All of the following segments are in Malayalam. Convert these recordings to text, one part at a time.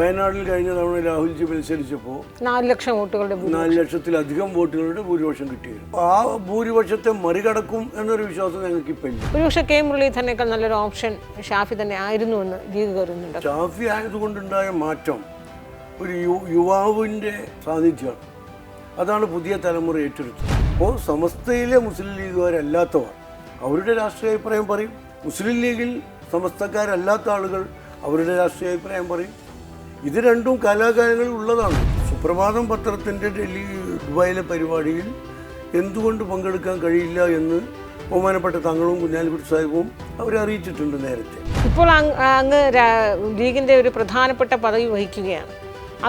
വയനാട്ടിൽ കഴിഞ്ഞ തവണ രാഹുൽജി മത്സരിച്ചപ്പോൾ നാല് ലക്ഷം വോട്ടുകളുടെ നാല് ലക്ഷത്തിലധികം വോട്ടുകളുടെ ഭൂരിപക്ഷം കിട്ടിയിരുന്നു. ആ ഭൂരിപക്ഷത്തെ മറികടക്കും എന്നൊരു വിശ്വാസം ഞങ്ങൾക്ക് ഇപ്പം ഇല്ല. ഒരുപക്ഷെ കെ മുരളീധരനേക്കാൾ നല്ലൊരു ഓപ്ഷൻ ഷാഫി തന്നെ ആയിരുന്നു എന്ന് ലീഗ് കരുതുന്നുണ്ട്. ഷാഫി ആയതുകൊണ്ടുണ്ടായ മാറ്റം ഒരു യു യുവാവിന്റെ സാന്നിധ്യമാണ്. അതാണ് പുതിയ തലമുറ ഏറ്റെടുത്തത്. അപ്പോൾ സമസ്തയിലെ മുസ്ലിം ലീഗുകാരല്ലാത്തവർ അവരുടെ രാഷ്ട്രീയ അഭിപ്രായം പറയും. മുസ്ലിം ലീഗിൽ സമസ്തക്കാരല്ലാത്ത ആളുകൾ അവരുടെ രാഷ്ട്രീയ അഭിപ്രായം പറയും. ഇത് രണ്ടും കാലാകാലങ്ങളിൽ ഉള്ളതാണ്. സുപ്രഭാതം പത്രത്തിന്റെ ഡൽഹി ദുബായിലെ പരിപാടിയിൽ എന്തുകൊണ്ട് പങ്കെടുക്കാൻ കഴിയില്ല എന്ന് ബഹുമാനപ്പെട്ട തങ്ങളും കുഞ്ഞാലിക്കുട്ടി സാഹിബും അവരെ അറിയിച്ചിട്ടുണ്ട് നേരത്തെ. ഇപ്പോൾ അങ്ങ് ലീഗിന്റെ ഒരു പ്രധാനപ്പെട്ട പദവി വഹിക്കുകയാണ്.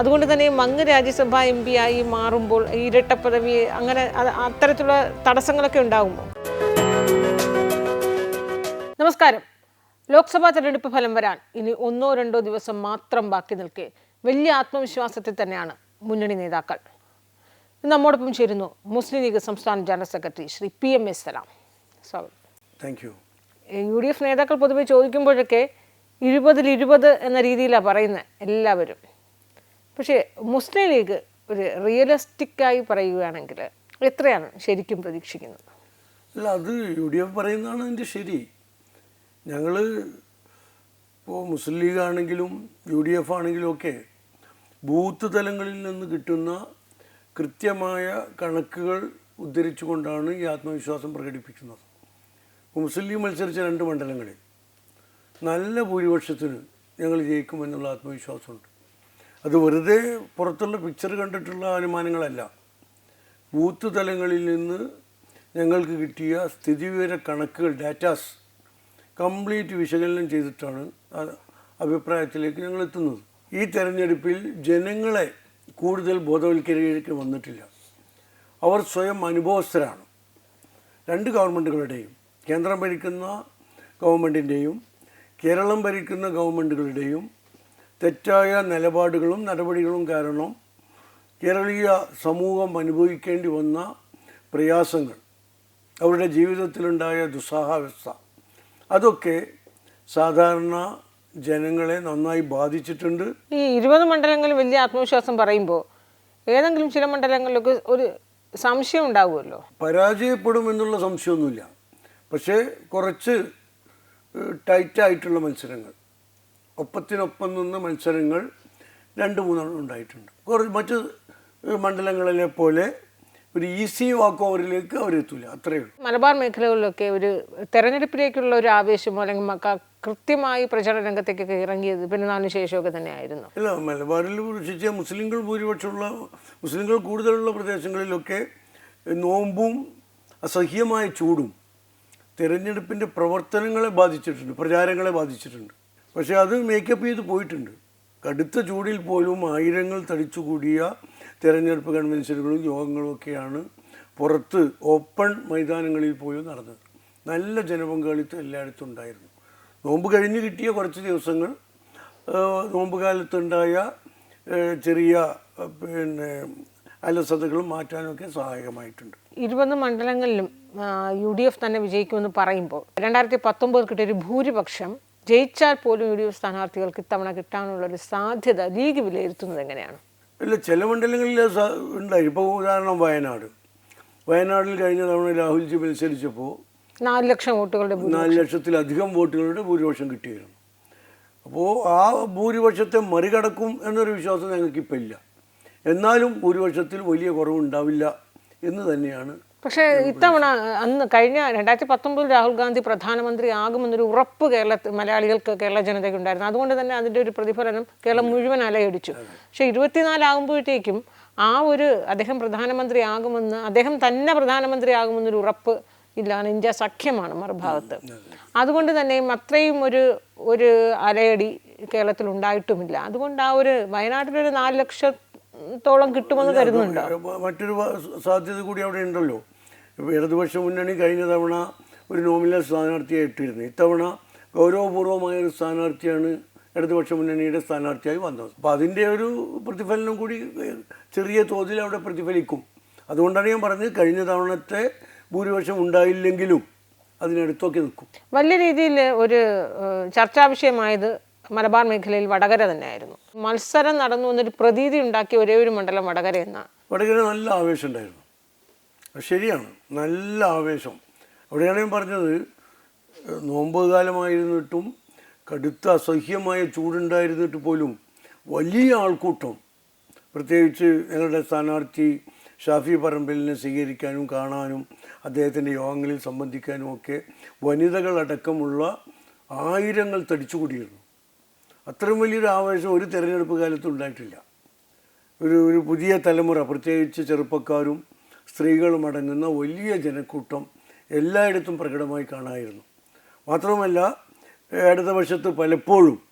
അതുകൊണ്ട് തന്നെ അങ്ങ് രാജ്യസഭ എം പി ആയി മാറുമ്പോൾ ഇരട്ട പദവി അങ്ങനെ അത് അത്തരത്തിലുള്ള തടസ്സങ്ങളൊക്കെ ഉണ്ടാകുമോ? നമസ്കാരം. ലോക്സഭാ തെരഞ്ഞെടുപ്പ് ഫലം വരാൻ ഇനി ഒന്നോ രണ്ടോ ദിവസം മാത്രം ബാക്കി നിൽക്കെ. വലിയ ആത്മവിശ്വാസത്തിൽ തന്നെയാണ് മുന്നണി നേതാക്കൾ. നമ്മോടൊപ്പം ചേരുന്നു മുസ്ലിം ലീഗ് സംസ്ഥാന general secretary Shri P M S Salam. സ്വാഗതം. Thank you U D F നേതാക്കൾ പൊതുവെ ചോദിക്കുമ്പോഴൊക്കെ ഇരുപതിൽ ഇരുപത് എന്ന രീതിയിലാണ് പറയുന്നത് എല്ലാവരും. പക്ഷേ മുസ്ലിം ലീഗ് ഒരു റിയലിസ്റ്റിക്കായി പറയുകയാണെങ്കിൽ എത്രയാണ് ശരിക്കും പ്രതീക്ഷിക്കുന്നത്? അല്ല അത് യു ഡി എഫ് പറയുന്നതാണ് അതിന്റെ ശരി. ഞങ്ങൾ ഇപ്പോൾ മുസ്ലിം ലീഗ് ആണെങ്കിലും യു ഡി എഫ് ആണെങ്കിലും ഒക്കെ ബൂത്ത് തലങ്ങളിൽ നിന്ന് കിട്ടുന്ന കൃത്യമായ കണക്കുകൾ ഉദ്ധരിച്ചുകൊണ്ടാണ് ഈ ആത്മവിശ്വാസം പ്രകടിപ്പിക്കുന്നത്. മുസ്ലിം ലീഗ് മത്സരിച്ച രണ്ട് മണ്ഡലങ്ങളിൽ നല്ല ഭൂരിപക്ഷത്തിന് ഞങ്ങൾ ജയിക്കുമെന്നുള്ള ആത്മവിശ്വാസമുണ്ട്. അത് വെറുതെ പുറത്തുള്ള പിക്ചർ കണ്ടിട്ടുള്ള അനുമാനങ്ങളല്ല. ബൂത്ത് തലങ്ങളിൽ നിന്ന് ഞങ്ങൾക്ക് കിട്ടിയ സ്ഥിതിവിവര കണക്കുകൾ ഡാറ്റാസ് കംപ്ലീറ്റ് വിശകലനം ചെയ്തിട്ടാണ് അഭിപ്രായത്തിലേക്ക് ഞങ്ങൾ എത്തുന്നത് ഈ തെരഞ്ഞെടുപ്പിൽ ജനങ്ങളെ കൂടുതൽ ബോധവൽക്കരിക്കാൻ വന്നിട്ടില്ല. അവർ സ്വയം അനുഭവസ്ഥരാണ്. രണ്ട് ഗവൺമെന്റുകളുടെയും കേന്ദ്രം ഭരിക്കുന്ന ഗവൺമെന്റിന്റെയും കേരളം ഭരിക്കുന്ന ഗവൺമെന്റുകളുടെയും തെറ്റായ നിലപാടുകളും നടപടികളും കാരണം കേരളീയ സമൂഹം അനുഭവിക്കേണ്ടി വന്ന പ്രയാസങ്ങൾ അവരുടെ ജീവിതത്തിലുണ്ടായ ദുസ്സാഹാവസ്ഥ അതൊക്കെ സാധാരണ ജനങ്ങളെ നന്നായി ബാധിച്ചിട്ടുണ്ട്. ഈ ഇരുപത് മണ്ഡലങ്ങളിൽ വലിയ ആത്മവിശ്വാസം പറയുമ്പോൾ ഏതെങ്കിലും ചില മണ്ഡലങ്ങളിലൊക്കെ ഒരു സംശയം ഉണ്ടാവുമല്ലോ? പരാജയപ്പെടുമെന്നുള്ള സംശയമൊന്നുമില്ല. പക്ഷേ കുറച്ച് ടൈറ്റായിട്ടുള്ള മത്സരങ്ങൾ ഒപ്പത്തിനൊപ്പം നിന്ന മത്സരങ്ങൾ രണ്ട് മൂന്നെണ്ണം ഉണ്ടായിട്ടുണ്ട്. കുറച്ച് മറ്റ് മണ്ഡലങ്ങളിലെ പോലെ ഒരു ഈസി വാക്ക് ഓവറിലേക്ക് അവരെത്തൂല. അത്രയേ ഉള്ളൂ. മലബാർ മേഖലകളിലൊക്കെ ഒരു തെരഞ്ഞെടുപ്പിലേക്കുള്ള ഒരു ആവേശമോ അല്ലെങ്കിൽ കൃത്യമായി പ്രചരണ രംഗത്തേക്കൊക്കെ ഇറങ്ങിയത് പെരുന്നാളിന് ശേഷമൊക്കെ തന്നെയായിരുന്നു. അല്ല മലബാറിൽ വിശേഷിച്ച മുസ്ലിങ്ങൾ ഭൂരിപക്ഷമുള്ള മുസ്ലിങ്ങൾ കൂടുതലുള്ള പ്രദേശങ്ങളിലൊക്കെ നോമ്പും അസഹ്യമായ ചൂടും തിരഞ്ഞെടുപ്പിന്റെ പ്രവർത്തനങ്ങളെ ബാധിച്ചിട്ടുണ്ട് പ്രചാരങ്ങളെ ബാധിച്ചിട്ടുണ്ട്. പക്ഷേ അത് മേക്കപ്പ് ചെയ്ത് പോയിട്ടുണ്ട്. കടുത്ത ചൂടിൽ പോലും ആയിരങ്ങൾ തടിച്ചുകൂടിയ തിരഞ്ഞെടുപ്പ് കൺവെൻഷനുകളും യോഗങ്ങളും ഒക്കെയാണ് പുറത്ത് ഓപ്പൺ മൈതാനങ്ങളിൽ പോയി നടന്നത്. നല്ല ജനപങ്കാളിത്തം എല്ലായിടത്തും ഉണ്ടായിരുന്നു. നോമ്പ് കഴിഞ്ഞ് കിട്ടിയ കുറച്ച് ദിവസങ്ങൾ നോമ്പ് കാലത്തുണ്ടായ ചെറിയ പിന്നെ അലസതകളും മാറ്റാനൊക്കെ സഹായകമായിട്ടുണ്ട്. ഇരുപത് മണ്ഡലങ്ങളിലും യു ഡി എഫ് തന്നെ വിജയിക്കുമെന്ന് പറയുമ്പോൾ രണ്ടായിരത്തി പത്തൊമ്പത് കിട്ടിയ ഒരു ഭൂരിപക്ഷം ജയിച്ചാൽ പോലും യു ഡി എഫ് സ്ഥാനാർത്ഥികൾക്ക് ഇത്തവണ കിട്ടാനുള്ള ഒരു സാധ്യത ലീഗ് വിലയിരുത്തുന്നത് എങ്ങനെയാണ്? ഇല്ല ചില മണ്ഡലങ്ങളിൽ ഉണ്ടായി ഇപ്പോൾ ഉദാഹരണം വയനാട്. വയനാട്ടിൽ കഴിഞ്ഞ തവണ രാഹുൽജി മത്സരിച്ചപ്പോൾ നാല് ലക്ഷം വോട്ടുകളുടെ നാല് ലക്ഷത്തിലധികം വോട്ടുകളുടെ ഭൂരിപക്ഷം കിട്ടിയിരുന്നു. അപ്പോൾ ആ ഭൂരിപക്ഷത്തെ മറികടക്കും എന്നൊരു വിശ്വാസം ഞങ്ങൾക്ക് ഇപ്പം ഇല്ല. എന്നാലും ഭൂരിപക്ഷത്തിൽ വലിയ കുറവുണ്ടാവില്ല എന്ന് തന്നെയാണ് പക്ഷേ ഇത്തവണ അന്ന് കഴിഞ്ഞ രണ്ടായിരത്തി പത്തൊമ്പതിൽ രാഹുൽ ഗാന്ധി പ്രധാനമന്ത്രി ആകുമെന്നൊരു ഉറപ്പ് കേരള മലയാളികൾക്ക് കേരള ജനതയ്ക്ക് ഉണ്ടായിരുന്നു അതുകൊണ്ട് തന്നെ അതിന്റെ ഒരു പ്രതിഫലനം കേരളം മുഴുവൻ അലയടിച്ചു. പക്ഷേ ഇരുപത്തിനാലാകുമ്പോഴത്തേക്കും ആ ഒരു അദ്ദേഹം പ്രധാനമന്ത്രി ആകുമെന്ന് അദ്ദേഹം തന്നെ പ്രധാനമന്ത്രി ആകുമെന്നൊരു ഉറപ്പ് ഇല്ലാണ്. ഇന്ത്യ സഖ്യമാണ് മറുഭാഗത്ത്. അതുകൊണ്ട് തന്നെയും അത്രയും ഒരു ഒരു അലയടി കേരളത്തിൽ ഉണ്ടായിട്ടുമില്ല. അതുകൊണ്ട് ആ ഒരു വയനാട്ടിലൊരു നാല് ലക്ഷത്തോളം കിട്ടുമെന്ന് കരുതുന്നുണ്ടോ? മറ്റൊരു സാധ്യത കൂടി അവിടെ ഉണ്ടല്ലോ. ഇപ്പോൾ ഇടതുപക്ഷ മുന്നണി കഴിഞ്ഞ തവണ ഒരു നോമിനൽ സ്ഥാനാർത്ഥിയായി ഇട്ടിരുന്നു. ഇത്തവണ ഗൗരവപൂർവമായ ഒരു സ്ഥാനാർത്ഥിയാണ് ഇടതുപക്ഷ മുന്നണിയുടെ സ്ഥാനാർത്ഥിയായി വന്നത്. അപ്പോൾ അതിന്റെ ഒരു പ്രതിഫലനം കൂടി ചെറിയ തോതിൽ അവിടെ പ്രതിഫലിക്കും. അതുകൊണ്ടാണ് ഞാൻ പറഞ്ഞത് കഴിഞ്ഞ തവണത്തെ ഭൂരിപക്ഷം ഉണ്ടായില്ലെങ്കിലും അതിനടുത്തൊക്കെ നിൽക്കും. വലിയ രീതിയിൽ ഒരു ചർച്ചാ വിഷയമായത് മലബാർ മേഖലയിൽ വടകര തന്നെയായിരുന്നു. മത്സരം നടന്നു എന്നൊരു പ്രതീതി ഉണ്ടാക്കിയ ഒരേ ഒരു മണ്ഡലം വടകര എന്നാണ് വടകര നല്ല ആവേശം ഉണ്ടായിരുന്നു. ശരിയാണ്. നല്ല ആവേശം. അവിടെയാണ് ഞാൻ പറഞ്ഞത് നോമ്പ് കാലമായിരുന്നിട്ടും കടുത്ത അസഹ്യമായ ചൂടുണ്ടായിരുന്നിട്ട് പോലും വലിയ ആൾക്കൂട്ടം പ്രത്യേകിച്ച് ഞങ്ങളുടെ സ്ഥാനാർത്ഥി ഷാഫി പറമ്പലിനെ സ്വീകരിക്കാനും കാണാനും അദ്ദേഹത്തിന്റെ യോഗങ്ങളിൽ സംബന്ധിക്കാനും ഒക്കെ വനിതകളടക്കമുള്ള ആയിരങ്ങൾ തടിച്ചുകൂടിയിരുന്നു. അത്രയും വലിയൊരു ആവേശം ഒരു തിരഞ്ഞെടുപ്പ് കാലത്തും ഉണ്ടായിട്ടില്ല. ഒരു ഒരു പുതിയ തലമുറ പ്രത്യേകിച്ച് ചെറുപ്പക്കാരും സ്ത്രീകളും അടങ്ങുന്ന വലിയ ജനക്കൂട്ടം എല്ലായിടത്തും പ്രകടമായി കാണായിരുന്നു. മാത്രമല്ല ഇടതുപക്ഷത്ത് പലപ്പോഴും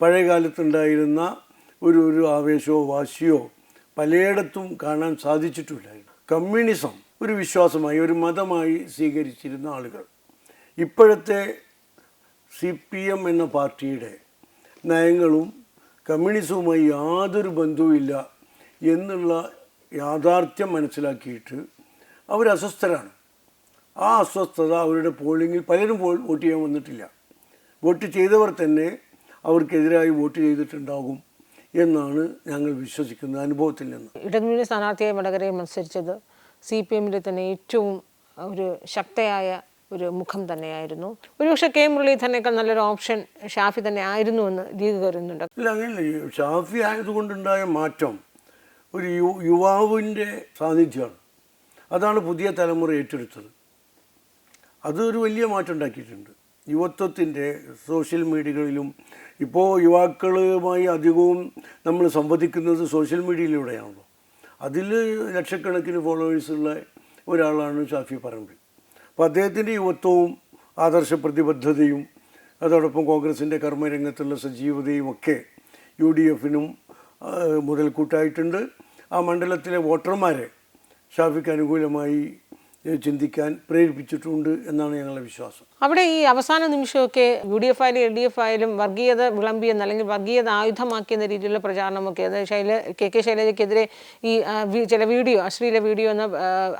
പഴയ കാലത്തുണ്ടായിരുന്ന ഒരു ഒരു ആവേശമോ വാശിയോ പലയിടത്തും കാണാൻ സാധിച്ചിട്ടില്ലായിരുന്നു കമ്മ്യൂണിസം ഒരു വിശ്വാസമായി ഒരു മതമായി സ്വീകരിച്ചിരുന്ന ആളുകൾ. ഇപ്പോഴത്തെ സി പി എം എന്ന പാർട്ടിയുടെ നയങ്ങളും കമ്മ്യൂണിസവുമായി യാതൊരു ബന്ധവുമില്ല എന്നുള്ള യാഥാർത്ഥ്യം മനസ്സിലാക്കിയിട്ട് അവർ അസ്വസ്ഥരാണ് ആ അസ്വസ്ഥത അവരുടെ പോളിങ്ങിൽ പലരും വോട്ട് ചെയ്യാൻ വന്നിട്ടില്ല. വോട്ട് ചെയ്തവർ തന്നെ അവർക്കെതിരായി വോട്ട് ചെയ്തിട്ടുണ്ടാകും എന്നാണ് ഞങ്ങൾ വിശ്വസിക്കുന്നത് അനുഭവത്തിൽ നിന്ന്. ഇടതുമുന്നണി സ്ഥാനാർത്ഥിയായി വടകരയിൽ മത്സരിച്ചത് സി പി എമ്മിന്റെ തന്നെ ഏറ്റവും ഒരു ശക്തയായ ഒരു മുഖം തന്നെയായിരുന്നു. ഒരുപക്ഷെ കെ മുരളീധരനേക്കാൾ നല്ലൊരു ഓപ്ഷൻ ഷാഫി തന്നെ ആയിരുന്നു എന്ന് ലീഗ് കരുതുന്നുണ്ട്. അല്ല അങ്ങനെയല്ല. ഷാഫി ആയതുകൊണ്ടുണ്ടായ മാറ്റം ഒരു യു യുവാവിന്റെ സാന്നിധ്യമാണ്. അതാണ് പുതിയ തലമുറ ഏറ്റെടുത്തത്. അതൊരു വലിയ മാറ്റം ഉണ്ടാക്കിയിട്ടുണ്ട്. യുവത്വത്തിന്റെ സോഷ്യൽ മീഡിയകളിലും ഇപ്പോൾ യുവാക്കളുമായി അധികവും നമ്മൾ സംവദിക്കുന്നത് സോഷ്യൽ മീഡിയയിലൂടെയാണല്ലോ. അതിൽ ലക്ഷക്കണക്കിന് ഫോളോവേഴ്സുള്ള ഒരാളാണ് ഷാഫി പറമ്പിൽ. അപ്പോൾ അദ്ദേഹത്തിന്റെ യുവത്വവും ആദർശ പ്രതിബദ്ധതയും അതോടൊപ്പം കോൺഗ്രസിന്റെ കർമ്മരംഗത്തുള്ള സജീവതയും ഒക്കെ യു ഡി എഫിനും മുതൽക്കൂട്ടായിട്ടുണ്ട്. ആ മണ്ഡലത്തിലെ വോട്ടർമാരെ ഷാഫിക്ക് അനുകൂലമായി ചിന്തിക്കാൻ പ്രേരിപ്പിച്ചിട്ടുണ്ട് എന്നാണ് ഞങ്ങളുടെ വിശ്വാസം. അവിടെ ഈ അവസാന നിമിഷമൊക്കെ യു ഡി എഫ് ആയാലും എൽ ഡി എഫ് ആയാലും വർഗീയത വിളമ്പിയെന്ന് അല്ലെങ്കിൽ വർഗീയത ആയുധമാക്കിയെന്ന രീതിയിലുള്ള പ്രചാരണമൊക്കെ അത് ശൈല കെ കെ ശൈലജയ്ക്കെതിരെ ഈ ചില വീഡിയോ അശ്ലീല വീഡിയോ എന്ന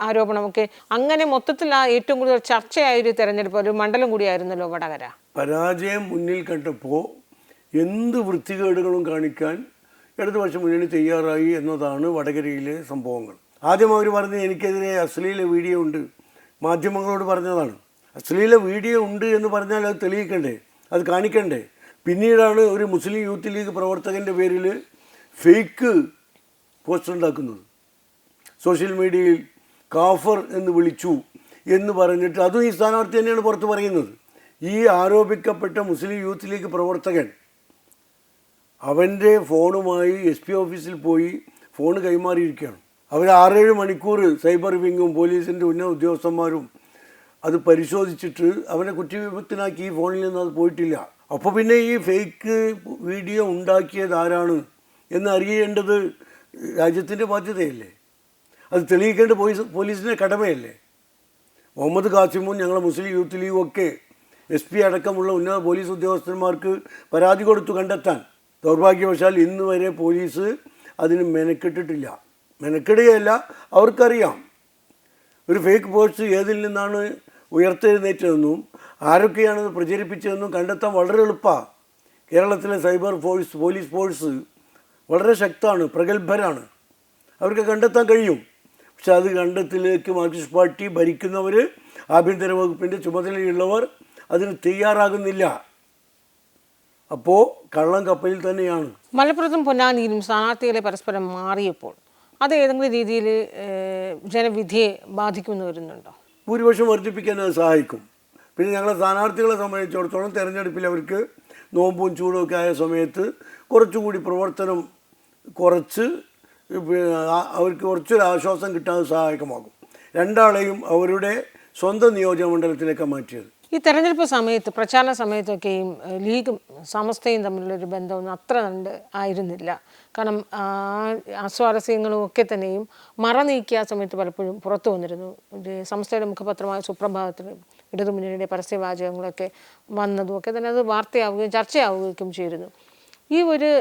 ആരോപണമൊക്കെ അങ്ങനെ മൊത്തത്തിൽ ആ ഏറ്റവും കൂടുതൽ ചർച്ചയായ ഒരു തെരഞ്ഞെടുപ്പ് ഒരു മണ്ഡലം കൂടിയായിരുന്നല്ലോ വടകര. പരാജയം മുന്നിൽ കണ്ടപ്പോൾ എന്ത് വൃത്തികേടുകളും കാണിക്കാൻ ഇടതുപക്ഷ മുന്നണി തയ്യാറായി എന്നതാണ് വടകരയിലെ സംഭവങ്ങൾ. ആദ്യം അവർ പറഞ്ഞ് എനിക്കെതിരെ അശ്ലീല വീഡിയോ ഉണ്ട്. മാധ്യമങ്ങളോട് പറഞ്ഞതാണ്. അശ്ലീല വീഡിയോ ഉണ്ട് എന്ന് പറഞ്ഞാൽ അത് തെളിയിക്കണ്ടേ? അത് കാണിക്കണ്ടേ? പിന്നീടാണ് ഒരു മുസ്ലിം യൂത്ത് ലീഗ് പ്രവർത്തകന്റെ പേരിൽ ഫേക്ക് പോസ്റ്റർ ഉണ്ടാക്കുന്നത്. സോഷ്യൽ മീഡിയയിൽ കാഫർ എന്ന് വിളിച്ചു എന്ന് പറഞ്ഞിട്ട് അതും ഈ സ്ഥാനാർത്ഥി തന്നെയാണ് പുറത്ത് പറയുന്നത്. ഈ ആരോപിക്കപ്പെട്ട മുസ്ലിം യൂത്ത് ലീഗ് പ്രവർത്തകൻ അവന്റെ ഫോണുമായി എസ് പി ഓഫീസിൽ പോയി ഫോൺ കൈമാറിയിരിക്കുകയാണ്. അവർ ആറേഴ് മണിക്കൂർ സൈബർ വിങ്ങും പോലീസിന്റെ ഉന്നത ഉദ്യോഗസ്ഥന്മാരും അത് പരിശോധിച്ചിട്ട് അവനെ കുറ്റവിപത്തിനാക്കി ഈ ഫോണിൽ നിന്ന് അത് പോയിട്ടില്ല. അപ്പോൾ പിന്നെ ഈ ഫേക്ക് വീഡിയോ ഉണ്ടാക്കിയത് ആരാണ് എന്ന് അറിയേണ്ടത് രാജ്യത്തിന്റെ ബാധ്യതയല്ലേ? അത് തെളിയിക്കേണ്ട പോലീസ് പോലീസിന്റെ കടമയല്ലേ? മുഹമ്മദ് കാസിമും ഞങ്ങളെ മുസ്ലിം യൂത്ത് ലീഗും ഒക്കെ എസ് പി അടക്കമുള്ള ഉന്നത പോലീസ് ഉദ്യോഗസ്ഥന്മാർക്ക് പരാതി കൊടുത്തു കണ്ടെത്താൻ ദൗർഭാഗ്യവശാൽ ഇന്ന് വരെ പോലീസ് അതിന് മെനക്കെട്ടിട്ടില്ല. മെനക്കെടുകയല്ല അവർക്കറിയാം. ഒരു ഫേക്ക് പോസ്റ്റ് ഏതിൽ നിന്നാണ് ഉയർത്തെഴുന്നേറ്റതെന്നും ആരൊക്കെയാണത് പ്രചരിപ്പിച്ചതെന്നും കണ്ടെത്താൻ വളരെ എളുപ്പമാണ് കേരളത്തിലെ സൈബർ ഫോഴ്സ് പോലീസ് ഫോഴ്സ് വളരെ ശക്തമാണ് പ്രഗത്ഭരാണ്. അവർക്ക് കണ്ടെത്താൻ കഴിയും. പക്ഷെ അത് കണ്ടെത്തിലേക്ക് മാർക്സിസ്റ്റ് പാർട്ടി ഭരിക്കുന്നവർ ആഭ്യന്തര വകുപ്പിന്റെ ചുമതലയുള്ളവർ അതിന് തയ്യാറാകുന്നില്ല. അപ്പോൾ കള്ളം കപ്പലിൽ തന്നെയാണ്. മലപ്പുറത്തും പൊന്നാനിയിലും സ്ഥാനാർത്ഥികളെ പരസ്പരം മാറിയപ്പോൾ അത് ഏതെങ്കിലും രീതിയിൽ ജനവിധിയെ ബാധിക്കുമെന്ന് വരുന്നുണ്ടോ? ഭൂരിപക്ഷം വർദ്ധിപ്പിക്കാൻ അത് സഹായിക്കും. പിന്നെ ഞങ്ങളെ സ്ഥാനാർത്ഥികളെ സംബന്ധിച്ചിടത്തോളം തെരഞ്ഞെടുപ്പിൽ അവർക്ക് നോമ്പും ചൂടും ഒക്കെ ആയ സമയത്ത് കുറച്ചുകൂടി പ്രവർത്തനം കുറച്ച് അവർക്ക് കുറച്ചൊരു ആശ്വാസം കിട്ടാൻ സഹായകമാകും. രണ്ടാളെയും അവരുടെ സ്വന്തം നിയോജക മണ്ഡലത്തിലേക്ക് മാറ്റിയത്. ഈ തെരഞ്ഞെടുപ്പ് സമയത്ത് പ്രചാരണ സമയത്തൊക്കെയും ലീഗും സമസ്തയും തമ്മിലുള്ളൊരു ബന്ധമൊന്നും അത്ര കണ്ട് ആയിരുന്നില്ല. കാരണം അസ്വാരസ്യങ്ങളും ഒക്കെ തന്നെയും മറ നീക്കിയ ആ സമയത്ത് പലപ്പോഴും പുറത്തു വന്നിരുന്നു. സമസ്തയുടെ മുഖപത്രമായ സുപ്രഭാതത്തിൽ ഇടതുമുന്നണിയുടെ പരസ്യവാചകങ്ങളൊക്കെ വന്നതും ഒക്കെ തന്നെ അത് വാർത്തയാവുകയും ചർച്ചയാവുകയും ചെയ്തിരുന്നു. ഈ ഒരു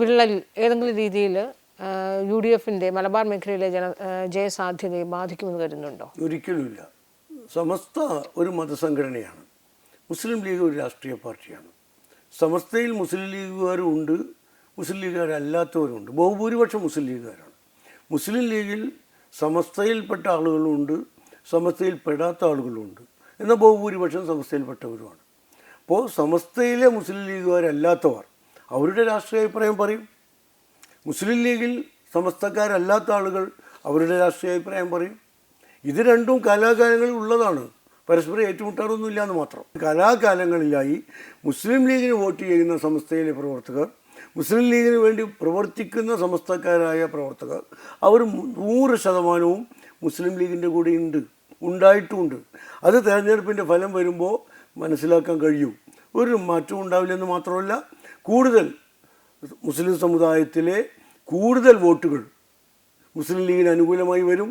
വിള്ളൽ ഏതെങ്കിലും രീതിയിൽ യു ഡി എഫിന്റെ മലബാർ മേഖലയിലെ ജന ജയസാധ്യതയെ ബാധിക്കുമെന്ന് കരുതുന്നുണ്ടോ? ഒരിക്കലുമില്ല. സമസ്ത ഒരു മതസംഘടനയാണ്. മുസ്ലിം ലീഗ് ഒരു രാഷ്ട്രീയ പാർട്ടിയാണ്. സമസ്തയിൽ മുസ്ലിം ലീഗുകാരും ഉണ്ട് മുസ്ലിം ലീഗുകാരല്ലാത്തവരും ഉണ്ട് ബഹുഭൂരിപക്ഷം മുസ്ലിം ലീഗുകാരാണ്. മുസ്ലിം ലീഗിൽ സമസ്തയിൽപ്പെട്ട ആളുകളുണ്ട് സമസ്തയിൽ പെടാത്ത ആളുകളും ഉണ്ട് എന്നാൽ ബഹുഭൂരിപക്ഷം സമസ്തയിൽപ്പെട്ടവരുമാണ്. അപ്പോൾ സമസ്തയിലെ മുസ്ലിം ലീഗുകാരല്ലാത്തവർ അവരുടെ രാഷ്ട്രീയ അഭിപ്രായം പറയും. മുസ്ലിം ലീഗിൽ സമസ്തക്കാരല്ലാത്ത ആളുകൾ അവരുടെ രാഷ്ട്രീയ അഭിപ്രായം പറയും. ഇത് രണ്ടും കാലാകാലങ്ങളിൽ ഉള്ളതാണ്. പരസ്പരം ഏറ്റുമുട്ടാറൊന്നുമില്ല എന്ന് മാത്രം. കാലാകാലങ്ങളിലായി മുസ്ലിം ലീഗിന് വോട്ട് ചെയ്യുന്ന സംസ്ഥയിലെ പ്രവർത്തകർ മുസ്ലിം ലീഗിന് വേണ്ടി പ്രവർത്തിക്കുന്ന സമസ്തക്കാരായ പ്രവർത്തകർ അവർ നൂറ് ശതമാനവും മുസ്ലിം ലീഗിന്റെ കൂടെ ഉണ്ട് ഉണ്ടായിട്ടുമുണ്ട് അത് തെരഞ്ഞെടുപ്പിന്റെ ഫലം വരുമ്പോൾ മനസ്സിലാക്കാൻ കഴിയും. ഒരു മാറ്റവും ഉണ്ടാവില്ലെന്ന് മാത്രമല്ല കൂടുതൽ മുസ്ലിം സമുദായത്തിലെ കൂടുതൽ വോട്ടുകൾ മുസ്ലിം ലീഗിന് അനുകൂലമായി വരും.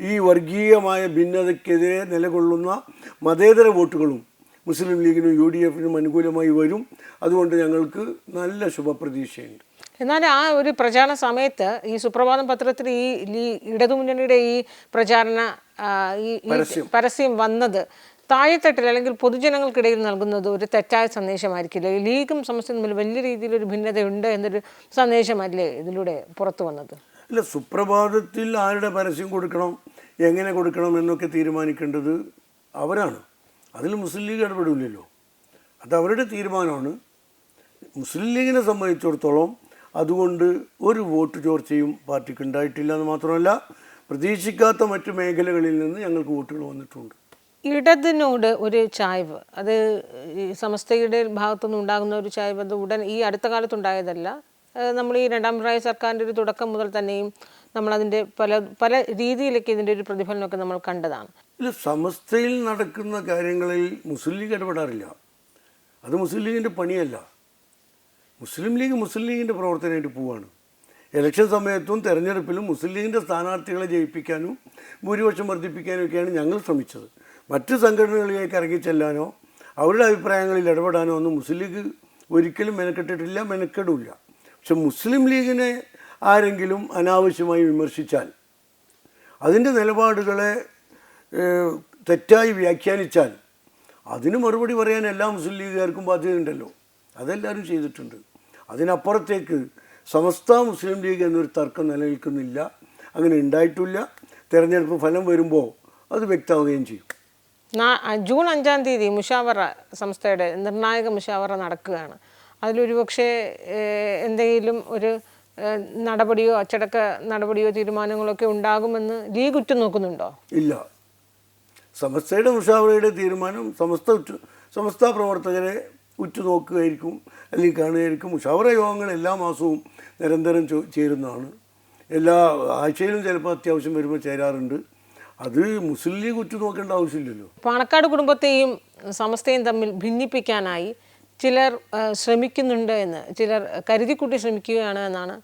ഈ വർഗീയമായ ഭിന്നതയ്ക്കെതിരെ നിലകൊള്ളുന്ന മതേതര വോട്ടുകളും മുസ്ലിം ലീഗിനും യു ഡി എഫിനും അനുകൂലമായി വരും. അതുകൊണ്ട് ഞങ്ങൾക്ക് നല്ല ശുഭപ്രതീക്ഷയുണ്ട്. എന്നാൽ ആ ഒരു പ്രചാരണ സമയത്ത് ഈ സുപ്രഭാതം പത്രത്തിൽ ഈ ഇടതുമുന്നണിയുടെ ഈ പ്രചാരണ ഈ. പരസ്യം. വന്നത് താഴെത്തട്ടിൽ അല്ലെങ്കിൽ പൊതുജനങ്ങൾക്കിടയിൽ നൽകുന്നത് ഒരു തെറ്റായ സന്ദേശമായിരിക്കില്ല. ലീഗും സമസ്തയും തമ്മിൽ വലിയ രീതിയിലൊരു ഭിന്നതയുണ്ട് എന്നൊരു സന്ദേശമല്ലേ ഇതിലൂടെ പുറത്തു വന്നത്? അല്ല സുപ്രഭാതത്തിൽ ആരുടെ പരസ്യം കൊടുക്കണം എങ്ങനെ കൊടുക്കണം എന്നൊക്കെ തീരുമാനിക്കേണ്ടത് അവരാണ്. അതിൽ മുസ്ലിം ലീഗ് ഇടപെടില്ലല്ലോ. അത് അവരുടെ തീരുമാനമാണ്. മുസ്ലിം ലീഗിനെ സംബന്ധിച്ചിടത്തോളം അതുകൊണ്ട് ഒരു വോട്ട് ചോർച്ചയും പാർട്ടിക്ക് ഉണ്ടായിട്ടില്ല എന്ന് മാത്രമല്ല പ്രതീക്ഷിക്കാത്ത മറ്റു മേഖലകളിൽ നിന്ന് ഞങ്ങൾക്ക് വോട്ടുകൾ വന്നിട്ടുണ്ട്. ഇടതിനോട് ഒരു ചായ്വ് അത് സമസ്തയുടെ ഭാഗത്തുനിന്ന് ഉണ്ടാകുന്ന ഒരു ചായ്വ് അത് ഉടൻ ഈ അടുത്ത കാലത്തുണ്ടായതല്ല. നമ്മൾ ഈ രണ്ടാം പ്രായ സർക്കാരിന്റെ ഒരു തുടക്കം മുതൽ തന്നെയും നമ്മളതിന്റെ പല പല രീതിയിലൊക്കെ ഇതിന്റെ ഒരു പ്രതിഫലനമൊക്കെ നമ്മൾ കണ്ടതാണ്. ഇല്ല സമസ്തയിൽ നടക്കുന്ന കാര്യങ്ങളിൽ മുസ്ലിം ലീഗ് ഇടപെടാറില്ല. അത് മുസ്ലിം ലീഗിന്റെ പണിയല്ല. മുസ്ലിം ലീഗ് മുസ്ലിം ലീഗിന്റെ പ്രവർത്തനമായിട്ട് പോവാണ്. ഇലക്ഷൻ സമയത്തും തെരഞ്ഞെടുപ്പിലും മുസ്ലിം ലീഗിന്റെ സ്ഥാനാർത്ഥികളെ ജയിപ്പിക്കാനും ഭൂരിപക്ഷം വർദ്ധിപ്പിക്കാനും ഒക്കെയാണ് ഞങ്ങൾ ശ്രമിച്ചത്. മറ്റ് സംഘടനകളിലേക്ക് ഇറങ്ങി ചെല്ലാനോ അവരുടെ അഭിപ്രായങ്ങളിൽ ഇടപെടാനോ ഒന്നും മുസ്ലിം ലീഗ് ഒരിക്കലും മെനക്കെട്ടിട്ടില്ല മെനക്കെടില്ല. പക്ഷെ മുസ്ലിം ലീഗിനെ ആരെങ്കിലും അനാവശ്യമായി വിമർശിച്ചാൽ അതിന്റെ നിലപാടുകളെ തെറ്റായി വ്യാഖ്യാനിച്ചാൽ അതിന് മറുപടി പറയാൻ എല്ലാ മുസ്ലിം ലീഗുകാർക്കും ബാധ്യതയുണ്ടല്ലോ. അതെല്ലാവരും ചെയ്തിട്ടുണ്ട്. അതിനപ്പുറത്തേക്ക് സമസ്ത മുസ്ലിം ലീഗ് എന്നൊരു തർക്കം നിലനിൽക്കുന്നില്ല. അങ്ങനെ ഉണ്ടായിട്ടില്ല. തെരഞ്ഞെടുപ്പ് ഫലം വരുമ്പോൾ അത് വ്യക്തമാവുകയും ചെയ്യും. ജൂൺ അഞ്ചാം തീയതി മുഷാവറ സംസ്ഥയുടെ നിർണായക മുഷാവറ നടക്കുകയാണ്. അതിലൊരു പക്ഷേ എന്തെങ്കിലും ഒരു നടപടിയോ അച്ചടക്ക നടപടിയോ തീരുമാനങ്ങളൊക്കെ ഉണ്ടാകുമെന്ന് ലീഗ് ഉറ്റുനോക്കുന്നുണ്ടോ ഇല്ല. സമസ്തയുടെ ഉഷാവറയുടെ തീരുമാനം സമസ്ത ഉറ്റു സമസ്ത പ്രവർത്തകരെ ഉറ്റുനോക്കുകയായിരിക്കും അല്ലെങ്കിൽ കാണുകയായിരിക്കും. ഉഷാവറ യോഗങ്ങൾ എല്ലാ മാസവും നിരന്തരം ചേരുന്നതാണ്. എല്ലാ ആഴ്ചയിലും ചിലപ്പോൾ അത്യാവശ്യം വരുമ്പോൾ ചേരാറുണ്ട്. അത് മുസ്ലിം ലീഗ് ഉറ്റുനോക്കേണ്ട ആവശ്യമില്ലല്ലോ. പാണക്കാട് കുടുംബത്തെയും സമസ്തയും തമ്മിൽ ഭിന്നിപ്പിക്കാനായി ചിലർ ശ്രമിക്കുന്നുണ്ട് എന്ന് ചിലർ കരുതിക്കൂട്ടി ശ്രമിക്കുകയാണ് എന്നാണ്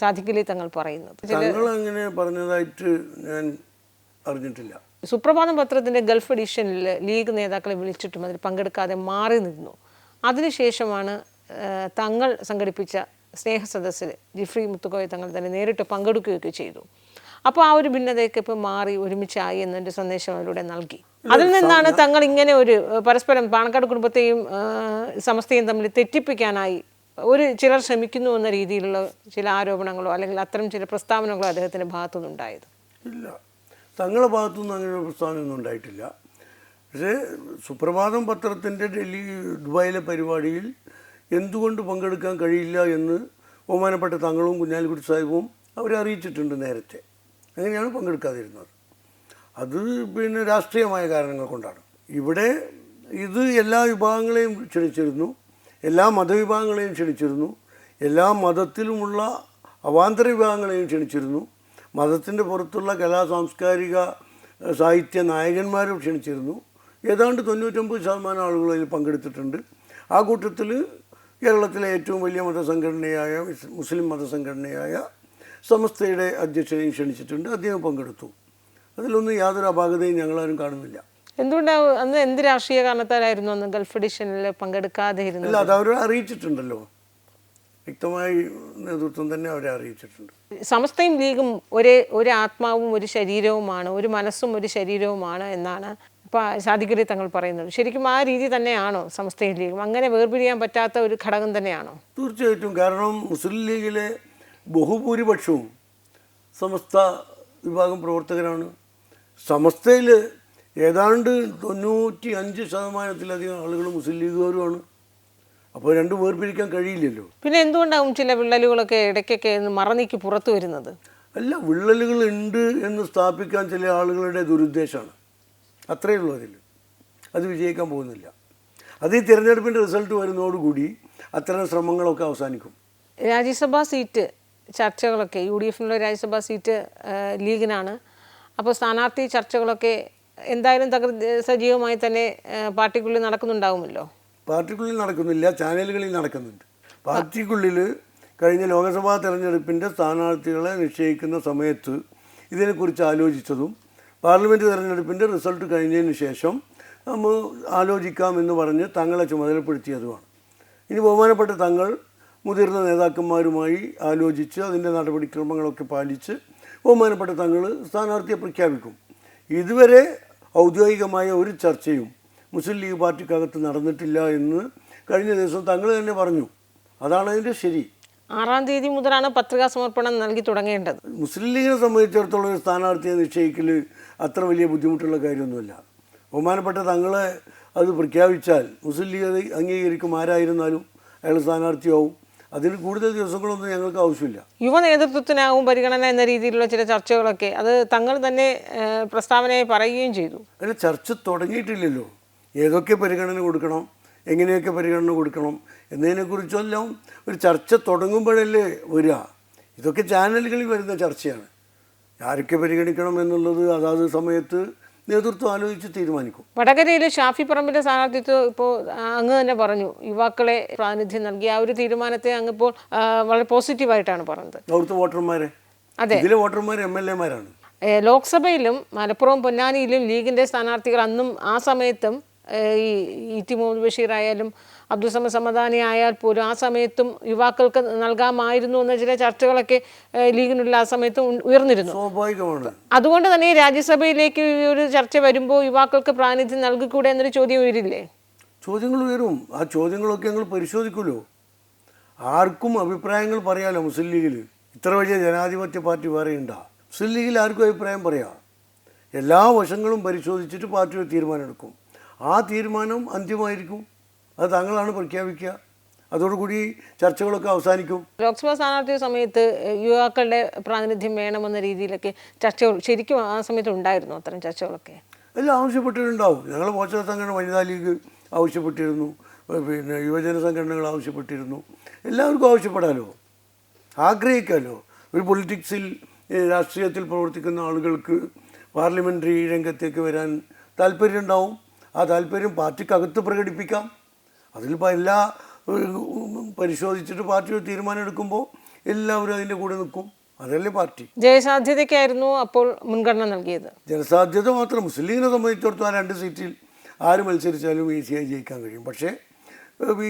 സാധിക്കലി തങ്ങൾ പറയുന്നത്. തങ്ങൾ അങ്ങനെ പറഞ്ഞതായിട്ട് ഞാൻ അറിഞ്ഞിട്ടില്ല. സുപ്രഭാതം പത്രത്തിന്റെ ഗൾഫ് എഡിഷനിൽ ലീഗ് നേതാക്കളെ വിളിച്ചിട്ടും അതിൽ പങ്കെടുക്കാതെ മാറി നിന്നു. അതിനുശേഷമാണ് തങ്ങൾ സംഘടിപ്പിച്ച സ്നേഹ സദസ്സിൽ ജിഫ്രി മുത്തുക്കോയ തങ്ങൾ തന്നെ നേരിട്ട് പങ്കെടുക്കുകയൊക്കെ ചെയ്തു. അപ്പോൾ ആ ഒരു ഭിന്നതയൊക്കെ ഇപ്പോൾ മാറി ഒരുമിച്ചായി എന്നൊരു സന്ദേശം അവരുടെ നൽകി. അതിൽ നിന്നാണ് തങ്ങൾ ഇങ്ങനെ ഒരു പരസ്പരം പാണക്കാട് കുടുംബത്തെയും സമസ്തയും തമ്മിൽ തെറ്റിപ്പിക്കാനായി ഒരു ചിലർ ശ്രമിക്കുന്നു എന്ന രീതിയിലുള്ള ചില ആരോപണങ്ങളോ അല്ലെങ്കിൽ അത്തരം ചില പ്രസ്താവനകളോ അദ്ദേഹത്തിന്റെ ഭാഗത്തുനിന്നുണ്ടായത് ഇല്ല. തങ്ങളുടെ ഭാഗത്തുനിന്ന് അങ്ങനെ ഒരു പ്രസ്താവനയൊന്നും ഉണ്ടായിട്ടില്ല. പക്ഷേ സുപ്രഭാതം പത്രത്തിന്റെ ഡൽഹി ദുബായിലെ പരിപാടിയിൽ എന്തുകൊണ്ട് പങ്കെടുക്കാൻ കഴിയില്ല എന്ന് ബഹുമാനപ്പെട്ട തങ്ങളും കുഞ്ഞാലിക്കുട്ടി സാഹിബും അവരെ അറിയിച്ചിട്ടുണ്ട് നേരത്തെ. അങ്ങനെയാണ് പങ്കെടുക്കാതിരുന്നത്. അത് പിന്നെ രാഷ്ട്രീയമായ കാരണങ്ങൾ കൊണ്ടാണ്. ഇവിടെ ഇത് എല്ലാ വിഭാഗങ്ങളെയും ക്ഷണിച്ചിരുന്നു. എല്ലാ മതവിഭാഗങ്ങളെയും ക്ഷണിച്ചിരുന്നു. എല്ലാ മതത്തിലുമുള്ള അവാന്തര വിഭാഗങ്ങളെയും ക്ഷണിച്ചിരുന്നു. മതത്തിന്റെ പുറത്തുള്ള കലാ സാംസ്കാരിക സാഹിത്യ നായകന്മാരും ക്ഷണിച്ചിരുന്നു. ഏതാണ്ട് തൊണ്ണൂറ്റൊമ്പത് ശതമാനം ആളുകൾ അതിൽ പങ്കെടുത്തിട്ടുണ്ട്. ആ കൂട്ടത്തിൽ കേരളത്തിലെ ഏറ്റവും വലിയ മതസംഘടനയായ മുസ്ലിം മതസംഘടനയായ സമസ്തയുടെ അധ്യക്ഷനെയും ക്ഷണിച്ചിട്ടുണ്ട്. അദ്ദേഹം പങ്കെടുത്തു. അതിലൊന്നും യാതൊരു അപാകതയും ഞങ്ങളാരും കാണുന്നില്ല. എന്തുകൊണ്ടാണ് അന്ന് എന്ത് രാഷ്ട്രീയ കാരണത്താലായിരുന്നു അന്ന് ഗൾഫ് എഡിഷനിൽ പങ്കെടുക്കാതെ ഇരുന്നത്? അല്ല അത് അവരെ അറിയിച്ചിട്ടുണ്ടല്ലോ. വ്യക്തമായി നേതൃത്വം തന്നെ അവരെ അറിയിച്ചിട്ടുണ്ട്. സമസ്തയും ലീഗും ഒരേ ഒരു ആത്മാവും ഒരു ശരീരവുമാണ് ഒരു മനസ്സും ഒരു ശരീരവുമാണ് എന്നാണ് പ- സാദിഖലി തങ്ങൾ പറയുന്നത്. ശരിക്കും ആ രീതി തന്നെയാണോ സമസ്തയും ലീഗും? അങ്ങനെ വേർപിരിയാൻ പറ്റാത്ത ഒരു ഘടകം തന്നെയാണോ? തീർച്ചയായിട്ടും. കാരണം മുസ്ലിം ലീഗിലെ ബഹുഭൂരിപക്ഷവും സമസ്ത വിഭാഗം പ്രവർത്തകരാണ്. സമസ്തയിൽ ഏതാണ്ട് തൊണ്ണൂറ്റി അഞ്ച് ശതമാനത്തിലധികം ആളുകൾ മുസ്ലിം ലീഗുകാരുമാണ്. അപ്പോൾ രണ്ടും വേർപിരിക്കാൻ കഴിയില്ലല്ലോ. പിന്നെ എന്തുകൊണ്ടാവും ചില വിള്ളലുകളൊക്കെ ഇടയ്ക്കൊക്കെ മറന്നിക്ക് പുറത്തു വരുന്നത്? അല്ല വിള്ളലുകൾ ഉണ്ട് എന്ന് സ്ഥാപിക്കാൻ ചില ആളുകളുടെ ദുരുദ്ദേശമാണ്. അത്രയേ ഉള്ളൂ അതിൽ. അത് വിജയിക്കാൻ പോകുന്നില്ല. അത് ഈ തിരഞ്ഞെടുപ്പിന്റെ റിസൾട്ട് വരുന്നതോടുകൂടി അത്തരം ശ്രമങ്ങളൊക്കെ അവസാനിക്കും. രാജ്യസഭാ സീറ്റ് ചർച്ചകളൊക്കെ യു ഡി എഫിനുള്ള രാജ്യസഭാ സീറ്റ് ലീഗിനാണ് അപ്പോൾ സ്ഥാനാർത്ഥി ചർച്ചകളൊക്കെ എന്തായാലും തകൃതി സജീവമായി തന്നെ പാർട്ടിക്കുള്ളിൽ നടക്കുന്നുണ്ടാവുമല്ലോ? പാർട്ടിക്കുള്ളിൽ നടക്കുന്നില്ല ചാനലുകളിൽ നടക്കുന്നുണ്ട്. പാർട്ടിക്കുള്ളിൽ കഴിഞ്ഞ ലോക്സഭാ തെരഞ്ഞെടുപ്പിന്റെ സ്ഥാനാർത്ഥികളെ നിശ്ചയിക്കുന്ന സമയത്ത് ഇതിനെക്കുറിച്ച് ആലോചിച്ചതും പാർലമെന്റ് തെരഞ്ഞെടുപ്പിന്റെ റിസൾട്ട് കഴിഞ്ഞതിന് ശേഷം നമ്മൾ ആലോചിക്കാമെന്ന് പറഞ്ഞ് തങ്ങളെ ചുമതലപ്പെടുത്തിയതുമാണ്. ഇനി ബഹുമാനപ്പെട്ട തങ്ങൾ മുതിർന്ന നേതാക്കന്മാരുമായി ആലോചിച്ച് അതിന്റെ നടപടിക്രമങ്ങളൊക്കെ പാലിച്ച് ബഹുമാനപ്പെട്ട തങ്ങൾ സ്ഥാനാർത്ഥിയെ പ്രഖ്യാപിക്കും. ഇതുവരെ ഔദ്യോഗികമായ ഒരു ചർച്ചയും മുസ്ലിം ലീഗ് പാർട്ടിക്കകത്ത് നടന്നിട്ടില്ല എന്ന് കഴിഞ്ഞ ദിവസം തങ്ങൾ തന്നെ പറഞ്ഞു. അതാണ് അതിന്റെ ശരി. ആറാം തീയതി മുതലാണ് പത്രികാ സമർപ്പണം നൽകി തുടങ്ങേണ്ടത്. മുസ്ലിം ലീഗിനെ സംബന്ധിച്ചിടത്തോളം ഒരു സ്ഥാനാർത്ഥിയെ നിശ്ചയിക്കൽ അത്ര വലിയ ബുദ്ധിമുട്ടുള്ള കാര്യമൊന്നുമല്ല. ബഹുമാനപ്പെട്ട തങ്ങളെ അത് പ്രഖ്യാപിച്ചാൽ മുസ്ലിം ലീഗ് അത് അംഗീകരിക്കും. ആരായിരുന്നാലും അയാൾ സ്ഥാനാർത്ഥിയാവും. അതിൽ കൂടുതൽ ദിവസങ്ങളൊന്നും ഞങ്ങൾക്ക് ആവശ്യമില്ല. യുവ നേതൃത്വത്തിനാവും പരിഗണന എന്ന രീതിയിലുള്ള ചില ചർച്ചകളൊക്കെ അത് തങ്ങൾ തന്നെ പ്രസ്താവനയായി പറയുകയും ചെയ്തു. അല്ല ചർച്ച തുടങ്ങിയിട്ടില്ലല്ലോ. ഏതൊക്കെ പരിഗണന കൊടുക്കണം എങ്ങനെയൊക്കെ പരിഗണന കൊടുക്കണം എന്നതിനെക്കുറിച്ചെല്ലാം ഒരു ചർച്ച തുടങ്ങുമ്പോഴല്ലേ വരിക. ഇതൊക്കെ ചാനലുകളിൽ വരുന്ന ചർച്ചയാണ്. ആരൊക്കെ പരിഗണിക്കണം എന്നുള്ളത് അതാത് സമയത്ത് നേതൃത്വം ആലോചിച്ച് തീരുമാനിക്കും. വടകരയിലെ ഷാഫി പറമ്പിന്റെ സ്ഥാനാർത്ഥിത്വം ഇപ്പോൾ അങ്ങ് തന്നെ പറഞ്ഞു. യുവാക്കളെ പ്രാതിനിധ്യം നൽകി. ആ ഒരു തീരുമാനത്തെ അങ്ങ് ഇപ്പോൾ വളരെ പോസിറ്റീവായിട്ടാണ് പറഞ്ഞത്. അവിടുത്തെ വോട്ടർമാരെ? അതെ. ഇതിലെ വോട്ടർമാർ എം എൽ എമാരാണ്. മാരാണ് ലോക്സഭയിലും മലപ്പുറം പൊന്നാനിയിലും ലീഗിന്റെ സ്ഥാനാർത്ഥികൾ അന്നും ആ സമയത്തും ഈ ഇ ടി മുഹമ്മദ് ബഷീർ ആയാലും അബ്ദുൾ സമാധാനി സമദാനി ആയാൽ പോലും ആ സമയത്തും യുവാക്കൾക്ക് നൽകാമായിരുന്നു എന്ന ചില ചർച്ചകളൊക്കെ ലീഗിനുള്ള ആ സമയത്ത് ഉയർന്നിരുന്നു. അതുകൊണ്ട് തന്നെ രാജ്യസഭയിലേക്ക് ഒരു ചർച്ച വരുമ്പോൾ യുവാക്കൾക്ക് പ്രാതിനിധ്യം നൽകിക്കൂടെ എന്നൊരു ചോദ്യം ഉയരില്ലേ? ചോദ്യങ്ങൾ ഉയരും. ആ ചോദ്യങ്ങളൊക്കെ ഞങ്ങൾ പരിശോധിക്കുമല്ലോ. ആർക്കും അഭിപ്രായങ്ങൾ പറയാലോ മുസ്ലിം ലീഗിൽ ഇത്ര വലിയ ജനാധിപത്യ പാർട്ടി വേറെ ഉണ്ടാ? മുസ്ലിം ലീഗിൽ ആർക്കും അഭിപ്രായം പറയാം? എല്ലാ വശങ്ങളും പരിശോധിച്ചിട്ട് പാർട്ടി ഒരു തീരുമാനമെടുക്കും ആ തീരുമാനം അന്തിമമായിരിക്കും അത് താങ്കളാണ് പ്രഖ്യാപിക്കുക. അതോടുകൂടി ചർച്ചകളൊക്കെ അവസാനിക്കും. ലോക്സഭാ സ്ഥാനാർത്ഥി സമയത്ത് യുവാക്കളുടെ പ്രാതിനിധ്യം വേണമെന്ന രീതിയിലൊക്കെ ചർച്ചകൾ ശരിക്കും ആ സമയത്ത് ഉണ്ടായിരുന്നു അത്തരം ചർച്ചകളൊക്കെ? എല്ലാം ആവശ്യപ്പെട്ടിട്ടുണ്ടാവും. ഞങ്ങൾ മോചന സംഘടന വനിതാ ലീഗ് ആവശ്യപ്പെട്ടിരുന്നു. പിന്നെ യുവജന സംഘടനകൾ ആവശ്യപ്പെട്ടിരുന്നു. എല്ലാവർക്കും ആവശ്യപ്പെടാലോ? ആഗ്രഹിക്കാമല്ലോ ഒരു പൊളിറ്റിക്സിൽ രാഷ്ട്രീയത്തിൽ പ്രവർത്തിക്കുന്ന ആളുകൾക്ക് പാർലമെന്ററി രംഗത്തേക്ക് വരാൻ താല്പര്യം ഉണ്ടാവും ആ താല്പര്യം പാർട്ടിക്കകത്ത് പ്രകടിപ്പിക്കാം. അതിലിപ്പോൾ എല്ലാ പരിശോധിച്ചിട്ട് പാർട്ടി തീരുമാനം എടുക്കുമ്പോൾ എല്ലാവരും അതിന്റെ കൂടെ നിൽക്കും. അതല്ലേ പാർട്ടി. ജയസാധ്യതയ്ക്കായിരുന്നു അപ്പോൾ മുൻഗണന നൽകിയത്. ജനസാധ്യത മാത്രം മുസ്ലിം ലീഗിനെ സംബന്ധിച്ചിടത്തോളം ആ രണ്ട് സീറ്റിൽ ആര് മത്സരിച്ചാലും ഈസിയായി ജയിക്കാൻ കഴിയും. പക്ഷേ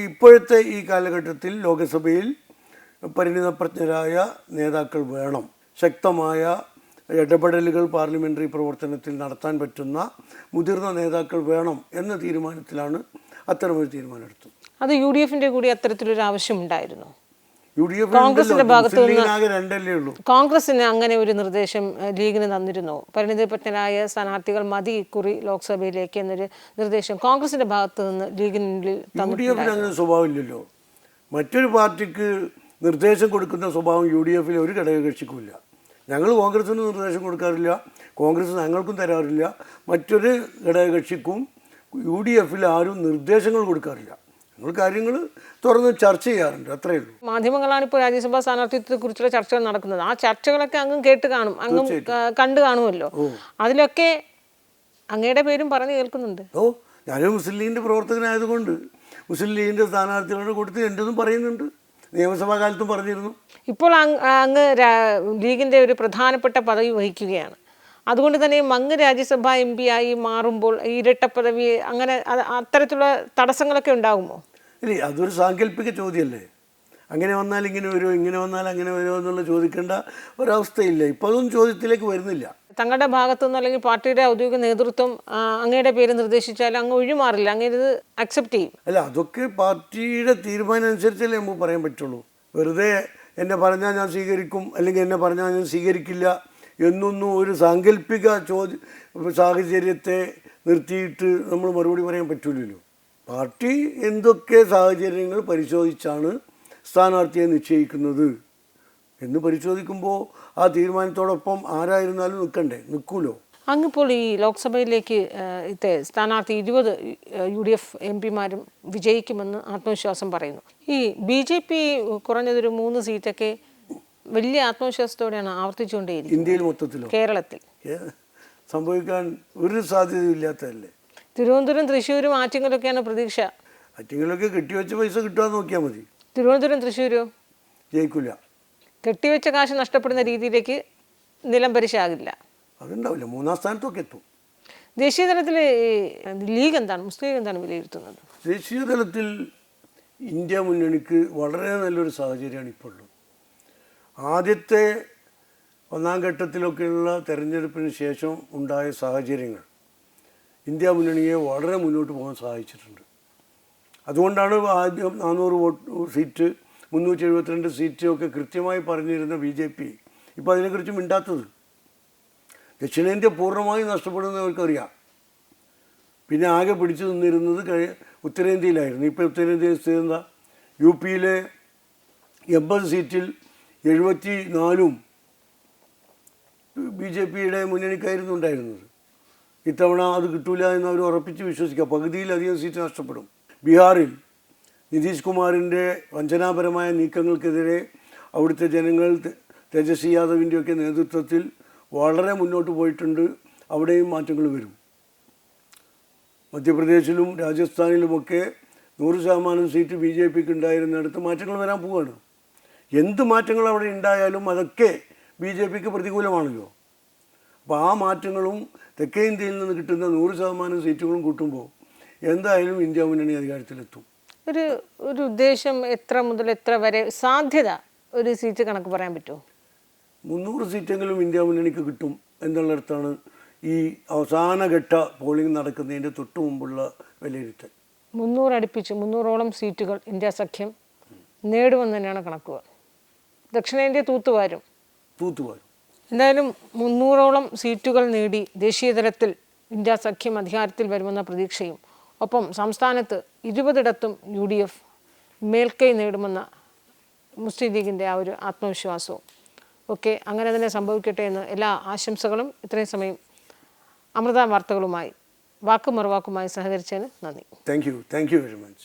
ഇപ്പോഴത്തെ ഈ കാലഘട്ടത്തിൽ ലോകസഭയിൽ പരിണിതപ്രജ്ഞരായ നേതാക്കൾ വേണം. ശക്തമായ ഇടപെടലുകൾ പാർലമെന്ററി പ്രവർത്തനത്തിൽ നടത്താൻ പറ്റുന്ന മുതിർന്ന നേതാക്കൾ വേണം എന്ന തീരുമാനത്തിലാണ് അത്തരമൊരു തീരുമാനമെടുത്തു. അത് യു ഡി എഫിന്റെ കൂടി അത്തരത്തിലൊരു ആവശ്യം ഉണ്ടായിരുന്നു യു ഡി എഫ് കോൺഗ്രസിന്റെ ഭാഗത്ത് മുസ്ലിം ലീഗിനാകെ രണ്ടല്ലേ ഉള്ളൂ. കോൺഗ്രസിന് അങ്ങനെ ഒരു നിർദ്ദേശം ലീഗിന് തന്നിരുന്നു. പരിണിതപ്രജ്ഞരായ സ്ഥാനാർത്ഥികൾ മതി കുറി ലോക്സഭയിലേക്ക് എന്നൊരു നിർദ്ദേശം കോൺഗ്രസിന്റെ ഭാഗത്ത് നിന്ന് ലീഗിനുള്ളിൽ യു ഡി എഫിന് അങ്ങനെ സ്വഭാവമില്ലല്ലോ മറ്റൊരു പാർട്ടിക്ക് നിർദ്ദേശം കൊടുക്കുന്ന സ്വഭാവം യു ഡി എഫിലെ ഒരു ഘടകകക്ഷിക്കുമില്ല. ഞങ്ങൾ കോൺഗ്രസിന് നിർദ്ദേശം കൊടുക്കാറില്ല. കോൺഗ്രസ് ഞങ്ങൾക്കും തരാറില്ല. മറ്റൊരു ഘടകകക്ഷിക്കും യു ഡി എഫിൽ ആരും നിർദ്ദേശങ്ങൾ കൊടുക്കാറില്ല. നമ്മൾ കാര്യങ്ങൾ തുറന്ന് ചർച്ച ചെയ്യാറുണ്ട് അത്രയേ ഉള്ളൂ. മാധ്യമങ്ങളാണ് ഇപ്പോൾ രാജ്യസഭാ സ്ഥാനാർത്ഥിത്വത്തെ കുറിച്ചുള്ള ചർച്ചകൾ നടക്കുന്നത്. ആ ചർച്ചകളൊക്കെ അങ്ങും കേട്ട് കാണും അങ്ങും കണ്ട് കാണുമല്ലോ. അതിലൊക്കെ അങ്ങയുടെ പേരും പറഞ്ഞു കേൾക്കുന്നുണ്ട്. ഓ ഞാനും മുസ്ലിം ലീഗിന്റെ പ്രവർത്തകനായതുകൊണ്ട് മുസ്ലിം ലീഗിന്റെ സ്ഥാനാർത്ഥികളുടെ കൊടുത്ത് എന്റെതും പറയുന്നുണ്ട്. നിയമസഭാ കാലത്തും പറഞ്ഞിരുന്നു. ഇപ്പോൾ അങ്ങ് ലീഗിന്റെ ലീഗിന്റെ ഒരു പ്രധാനപ്പെട്ട പദവി വഹിക്കുകയാണ്. അതുകൊണ്ട് തന്നെ മങ്ങ് രാജ്യസഭാ എം പി ആയി മാറുമ്പോൾ ഈ ഇരട്ട പദവി അങ്ങനെ അത് അത്തരത്തിലുള്ള തടസ്സങ്ങളൊക്കെ ഉണ്ടാകുമോ? ഇല്ലേ അതൊരു സാങ്കല്പിക ചോദ്യമല്ലേ. അങ്ങനെ വന്നാൽ ഇങ്ങനെ വരുമോ ഇങ്ങനെ വന്നാൽ അങ്ങനെ വരുമോ എന്നുള്ള ചോദിക്കേണ്ട ഒരവസ്ഥയില്ല. ഇപ്പോൾ അതൊന്നും ചോദ്യത്തിലേക്ക് വരുന്നില്ല. തങ്ങളുടെ ഭാഗത്തു നിന്ന് അല്ലെങ്കിൽ പാർട്ടിയുടെ ഔദ്യോഗിക നേതൃത്വം അങ്ങയുടെ പേര് നിർദ്ദേശിച്ചാൽ അങ്ങ് ഒഴിമാറില്ല അങ്ങ് ഇത് അക്സെപ്റ്റ് ചെയ്യും. അല്ല അതൊക്കെ പാർട്ടിയുടെ തീരുമാനം അനുസരിച്ചല്ലേ നമുക്ക് പറയാൻ പറ്റുള്ളൂ. വെറുതെ എന്നെ പറഞ്ഞാൽ ഞാൻ സ്വീകരിക്കും അല്ലെങ്കിൽ എന്നെ പറഞ്ഞാൽ ഞാൻ സ്വീകരിക്കില്ല എന്നൊന്നും ഒരു സാങ്കല്പിക ചോദ്യ സാഹചര്യത്തെ നിർത്തിയിട്ട് നമ്മൾ മറുപടി പറയാൻ പറ്റില്ലല്ലോ പാർട്ടി എന്തൊക്കെ സാഹചര്യങ്ങൾ പരിശോധിച്ചാണ് സ്ഥാനാർത്ഥിയെ നിശ്ചയിക്കുന്നത് എന്ന് പരിശോധിക്കുമ്പോൾ ആ തീരുമാനത്തോടൊപ്പം ആരായിരുന്നാലും നിൽക്കണ്ടേ? നിൽക്കൂലോ? അങ്ങിപ്പോൾ ഈ ലോക്സഭയിലേക്ക് ഇത്തെ സ്ഥാനാർത്ഥി ഇരുപത് യു ഡി എഫ് എം പിമാരും വിജയിക്കുമെന്ന് ആത്മവിശ്വാസം പറയുന്നു. ഈ ബി ജെ പി കുറഞ്ഞതൊരു മൂന്ന് സീറ്റൊക്കെ വലിയ ആത്മവിശ്വാസത്തോടെയാണ് ആവർത്തിച്ചുകൊണ്ടേയിരിക്കുന്നത്. ഇന്ത്യയിൽ മൊത്തത്തിലോ? കേരളത്തിൽ. സംഭവിക്കാൻ ഒരു സാധ്യതയില്ലാത്തതല്ലേ തിരുവനന്തപുരം തൃശ്ശൂരും ആറ്റിങ്ങലൊക്കെയാണ് പ്രതീക്ഷ. കെട്ടി കെട്ടിവെച്ച പൈസ കിട്ടുമെന്ന് നോക്കിയാൽ മതി. തിരുവനന്തപുരം തൃശ്ശൂരോ? ജയിക്കില്ല കെട്ടിവെച്ച കാശ് നഷ്ടപ്പെടുന്ന രീതിയിലേക്ക് നിലം പരിശാകില്ല. അതുണ്ടാവില്ല. മൂന്നാം സ്ഥാനത്തൊക്കെ എത്തും. ദേശീയ തലത്തിൽ ലീഗ് എന്താണ്? മുസ്ലിം ലീഗ് എന്താണ് വിലയിരുത്തുന്നത്? ദേശീയ തലത്തിൽ ഇന്ത്യ മുന്നണിക്ക് വളരെ നല്ലൊരു സാഹചര്യമാണ് ഇപ്പോൾ ഉള്ളത് ആദ്യത്തെ ഒന്നാം ഘട്ടത്തിലൊക്കെയുള്ള തെരഞ്ഞെടുപ്പിന് ശേഷം ഉണ്ടായ സാഹചര്യങ്ങൾ ഇന്ത്യ മുന്നണിയെ വളരെ മുന്നോട്ട് പോകാൻ സഹായിച്ചിട്ടുണ്ട്. അതുകൊണ്ടാണ് ആദ്യം നാനൂറ് വോട്ട് സീറ്റ് മുന്നൂറ്റി എഴുപത്തിരണ്ട് സീറ്റ് ഒക്കെ കൃത്യമായി പറഞ്ഞിരുന്ന ബി ജെ പി ഇപ്പോൾ അതിനെക്കുറിച്ച് മിണ്ടാത്തത്. ദക്ഷിണേന്ത്യ പൂർണമായും നഷ്ടപ്പെടുന്നവർക്കറിയാം. പിന്നെ ആകെ പിടിച്ചു നിന്നിരുന്നത് കഴി ഉത്തരേന്ത്യയിലായിരുന്നു. ഇപ്പോൾ ഉത്തരേന്ത്യയിൽ സ്ഥിതി യു പിയിലെ എൺപത് സീറ്റിൽ എഴുപത്തി നാലും ബി ജെ പിയുടെ മുന്നണിക്കായിരുന്നു ഉണ്ടായിരുന്നത്. ഇത്തവണ അത് കിട്ടൂല എന്ന് അവർ ഉറപ്പിച്ച് വിശ്വസിക്കുക. പകുതിയിലധികം സീറ്റ് നഷ്ടപ്പെടും. ബീഹാറിൽ നിതീഷ് കുമാറിന്റെ വഞ്ചനാപരമായ നീക്കങ്ങൾക്കെതിരെ അവിടുത്തെ ജനങ്ങൾ തേജസ്വി യാദവിന്റെയൊക്കെ നേതൃത്വത്തിൽ വളരെ മുന്നോട്ട് പോയിട്ടുണ്ട്. അവിടെയും മാറ്റങ്ങൾ വരും. മധ്യപ്രദേശിലും രാജസ്ഥാനിലുമൊക്കെ നൂറ് ശതമാനം സീറ്റ് ബി ജെ പിക്ക് ഉണ്ടായിരുന്നിടത്ത് മാറ്റങ്ങൾ വരാൻ പോവുകയാണ് എന്ത് മാറ്റങ്ങൾ അവിടെ ഉണ്ടായാലും അതൊക്കെ ബി ജെ പിക്ക് പ്രതികൂലമാണല്ലോ. അപ്പോൾ ആ മാറ്റങ്ങളും തെക്കേ ഇന്ത്യയിൽ നിന്ന് കിട്ടുന്ന നൂറ് ശതമാനം സീറ്റുകളും കൂട്ടുമ്പോൾ എന്തായാലും ഇന്ത്യ മുന്നണി അധികാരത്തിലെത്തും. ഒരു ഒരു ഉദ്ദേശം എത്ര മുതൽ എത്ര വരെ സാധ്യത ഒരു സീറ്റ് കണക്ക് പറയാൻ പറ്റുമോ? മുന്നൂറ് സീറ്റെങ്കിലും ഇന്ത്യ മുന്നണിക്ക് കിട്ടും എന്നുള്ളിടത്താണ് ഈ അവസാനഘട്ട പോളിംഗ് നടക്കുന്നതിന്റെ തൊട്ടു മുമ്പുള്ള വിലയിരുത്തൽ. മുന്നൂറ് അടുപ്പിച്ച് മുന്നൂറോളം സീറ്റുകൾ ഇന്ത്യ സഖ്യം നേടുമെന്ന് തന്നെയാണ് കണക്കുകൾ. ദക്ഷിണേന്ത്യ തൂത്തുവാരും. തൂത്തുവാരും. എന്തായാലും മുന്നൂറോളം സീറ്റുകൾ നേടി ദേശീയ തലത്തിൽ ഇന്ത്യ സഖ്യം അധികാരത്തിൽ വരുമെന്ന പ്രതീക്ഷയും. ഒപ്പം സംസ്ഥാനത്ത് ഇരുപതിടത്തും യു ഡി എഫ് മേൽക്കൈ നേടുമെന്ന മുസ്ലിം ലീഗിന്റെ ആ ഒരു ആത്മവിശ്വാസവും. ഒക്കെ അങ്ങനെ തന്നെ സംഭവിക്കട്ടെ എന്ന് എല്ലാ ആശംസകളും. ഇത്രയും സമയം അമൃത വാർത്തകളുമായി വാക്കും മറുവാക്കുമായി സഹകരിച്ചതിന് നന്ദി. Thank you thank you very much